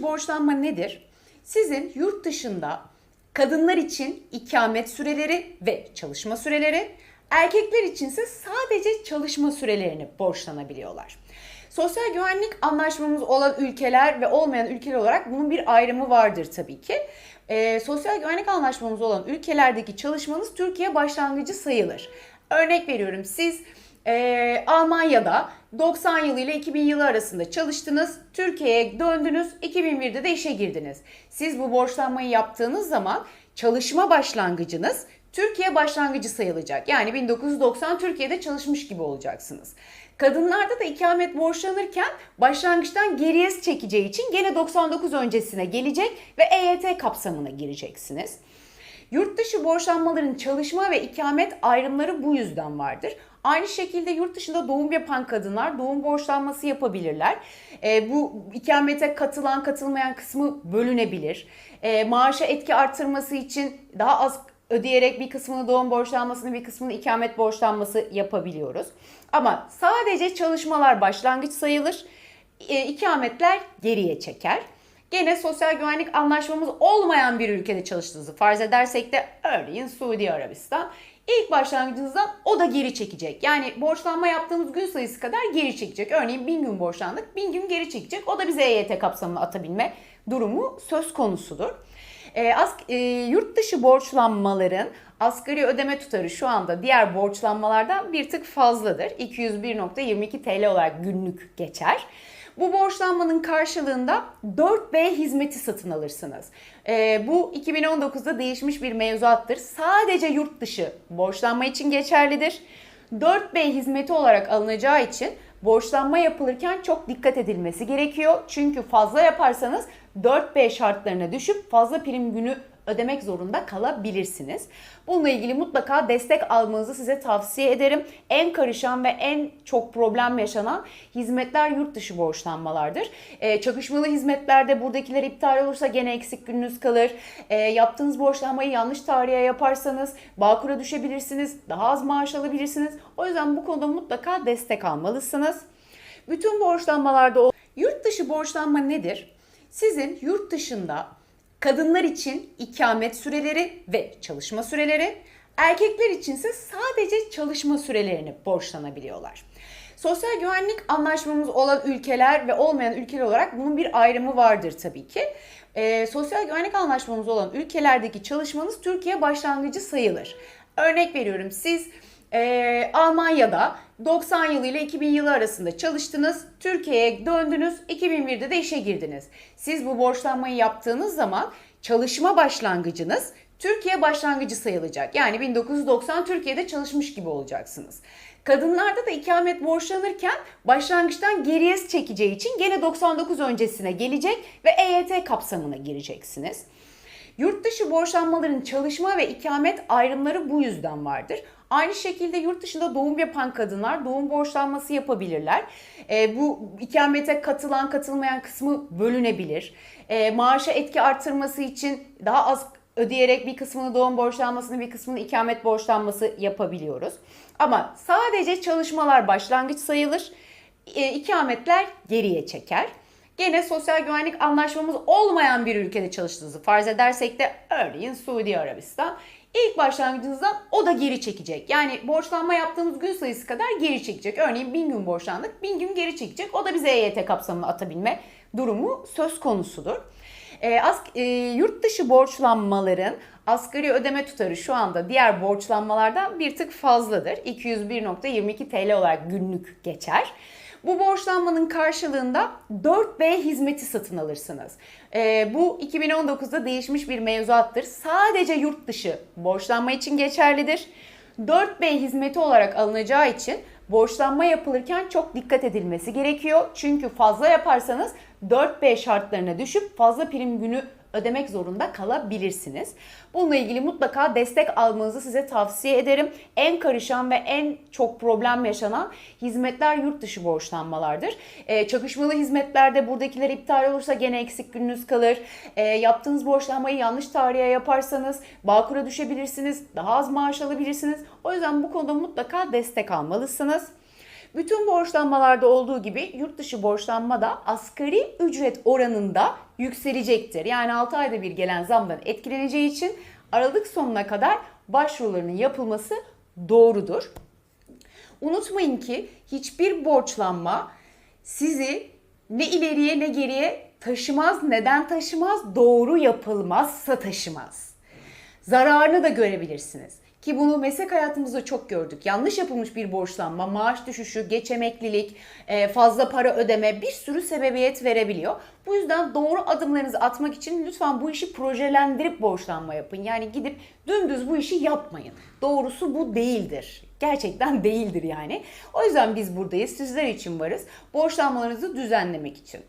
dışı borçlanma nedir? Sizin yurt dışında kadınlar için ikamet süreleri ve çalışma süreleri, erkekler içinse sadece çalışma sürelerini borçlanabiliyorlar. Sosyal güvenlik anlaşmamız olan ülkeler ve olmayan ülkeler olarak bunun bir ayrımı vardır tabii ki. Ee, sosyal güvenlik anlaşmamız olan ülkelerdeki çalışmanız Türkiye başlangıcı sayılır. Örnek veriyorum siz e, Almanya'da 90 yılı ile 2000 yılı arasında çalıştınız. Türkiye'ye döndünüz. 2001'de de işe girdiniz. Siz bu borçlanmayı yaptığınız zaman çalışma başlangıcınız Türkiye başlangıcı sayılacak. Yani 1990 Türkiye'de çalışmış gibi olacaksınız. Kadınlarda da ikamet borçlanırken başlangıçtan geriye çekeceği için gene 99 öncesine gelecek ve EYT kapsamına gireceksiniz. Yurt dışı borçlanmaların çalışma ve ikamet ayrımları bu yüzden vardır. Aynı şekilde yurt dışında doğum yapan kadınlar doğum borçlanması yapabilirler. E, bu ikamete katılan katılmayan kısmı bölünebilir. E, maaşa etki artırması için daha az ödeyerek bir kısmını doğum borçlanmasını bir kısmını ikamet borçlanması yapabiliyoruz. Ama sadece çalışmalar başlangıç sayılır. E, ikametler geriye çeker. Gene sosyal güvenlik anlaşmamız olmayan bir ülkede çalıştığınızı farz edersek de örneğin Suudi Arabistan ilk başlangıcınızdan o da geri çekecek. Yani borçlanma yaptığımız gün sayısı kadar geri çekecek. Örneğin 1000 gün borçlandık 1000 gün geri çekecek. O da bize EYT kapsamına atabilme durumu söz konusudur. E, as, e, yurt dışı borçlanmaların asgari ödeme tutarı şu anda diğer borçlanmalardan bir tık fazladır. 201.22 TL olarak günlük geçer. Bu borçlanmanın karşılığında 4B hizmeti satın alırsınız. E, bu 2019'da değişmiş bir mevzuattır. Sadece yurt dışı borçlanma için geçerlidir. 4B hizmeti olarak alınacağı için borçlanma yapılırken çok dikkat edilmesi gerekiyor. Çünkü fazla yaparsanız 4B şartlarına düşüp fazla prim günü ödemek zorunda kalabilirsiniz. Bununla ilgili mutlaka destek almanızı size tavsiye ederim. En karışan ve en çok problem yaşanan hizmetler yurt dışı borçlanmalardır. E, çakışmalı hizmetlerde buradakiler iptal olursa gene eksik gününüz kalır. E, yaptığınız borçlanmayı yanlış tarihe yaparsanız Bağkur'a düşebilirsiniz. Daha az maaş alabilirsiniz. O yüzden bu konuda mutlaka destek almalısınız. Bütün borçlanmalarda yurt dışı borçlanma nedir? Sizin yurt dışında kadınlar için ikamet süreleri ve çalışma süreleri, erkekler içinse sadece çalışma sürelerini borçlanabiliyorlar. Sosyal güvenlik anlaşmamız olan ülkeler ve olmayan ülkeler olarak bunun bir ayrımı vardır tabii ki. E, sosyal güvenlik anlaşmamız olan ülkelerdeki çalışmanız Türkiye başlangıcı sayılır. Örnek veriyorum siz e, Almanya'da 90 yılı ile 2000 yılı arasında çalıştınız. Türkiye'ye döndünüz. 2001'de de işe girdiniz. Siz bu borçlanmayı yaptığınız zaman çalışma başlangıcınız Türkiye başlangıcı sayılacak. Yani 1990 Türkiye'de çalışmış gibi olacaksınız. Kadınlarda da ikamet borçlanırken başlangıçtan geriye çekeceği için gene 99 öncesine gelecek ve EYT kapsamına gireceksiniz. Yurt dışı borçlanmaların çalışma ve ikamet ayrımları bu yüzden vardır. Aynı şekilde yurt dışında doğum yapan kadınlar doğum borçlanması yapabilirler. E, bu ikamete katılan katılmayan kısmı bölünebilir. E, maaşa etki artırması için daha az ödeyerek bir kısmını doğum borçlanmasını bir kısmını ikamet borçlanması yapabiliyoruz. Ama sadece çalışmalar başlangıç sayılır. E, ikametler geriye çeker. Gene sosyal güvenlik anlaşmamız olmayan bir ülkede çalıştığınızı farz edersek de örneğin Suudi Arabistan ilk başlangıcınızdan o da geri çekecek. Yani borçlanma yaptığımız gün sayısı kadar geri çekecek. Örneğin 1000 gün borçlandık 1000 gün geri çekecek. O da bize EYT kapsamına atabilme durumu söz konusudur. E, as, e, yurt dışı borçlanmaların asgari ödeme tutarı şu anda diğer borçlanmalardan bir tık fazladır. 201.22 TL olarak günlük geçer. Bu borçlanmanın karşılığında 4B hizmeti satın alırsınız. E, bu 2019'da değişmiş bir mevzuattır. Sadece yurt dışı borçlanma için geçerlidir. 4B hizmeti olarak alınacağı için borçlanma yapılırken çok dikkat edilmesi gerekiyor. Çünkü fazla yaparsanız 4B şartlarına düşüp fazla prim günü ödemek zorunda kalabilirsiniz. Bununla ilgili mutlaka destek almanızı size tavsiye ederim. En karışan ve en çok problem yaşanan hizmetler yurt dışı borçlanmalardır. E, çakışmalı hizmetlerde buradakiler iptal olursa gene eksik gününüz kalır. E, yaptığınız borçlanmayı yanlış tarihe yaparsanız Bağkur'a düşebilirsiniz. Daha az maaş alabilirsiniz. O yüzden bu konuda mutlaka destek almalısınız. Bütün borçlanmalarda olduğu gibi yurt dışı borçlanma da asgari ücret oranında yükselecektir. Yani 6 ayda bir gelen zamdan etkileneceği için Aralık sonuna kadar başvurularının yapılması doğrudur. Unutmayın ki hiçbir borçlanma sizi ne ileriye ne geriye taşımaz. Neden taşımaz? Doğru yapılmazsa taşımaz. Zararını da görebilirsiniz. Ki bunu meslek hayatımızda çok gördük. Yanlış yapılmış bir borçlanma, maaş düşüşü, geç emeklilik, e, fazla para ödeme bir sürü sebebiyet verebiliyor. Bu yüzden doğru adımlarınızı atmak için lütfen bu işi projelendirip borçlanma yapın. Yani gidip dümdüz bu işi yapmayın. Doğrusu bu değildir. Gerçekten değildir yani. O yüzden biz buradayız. Sizler için varız. Borçlanmalarınızı düzenlemek için.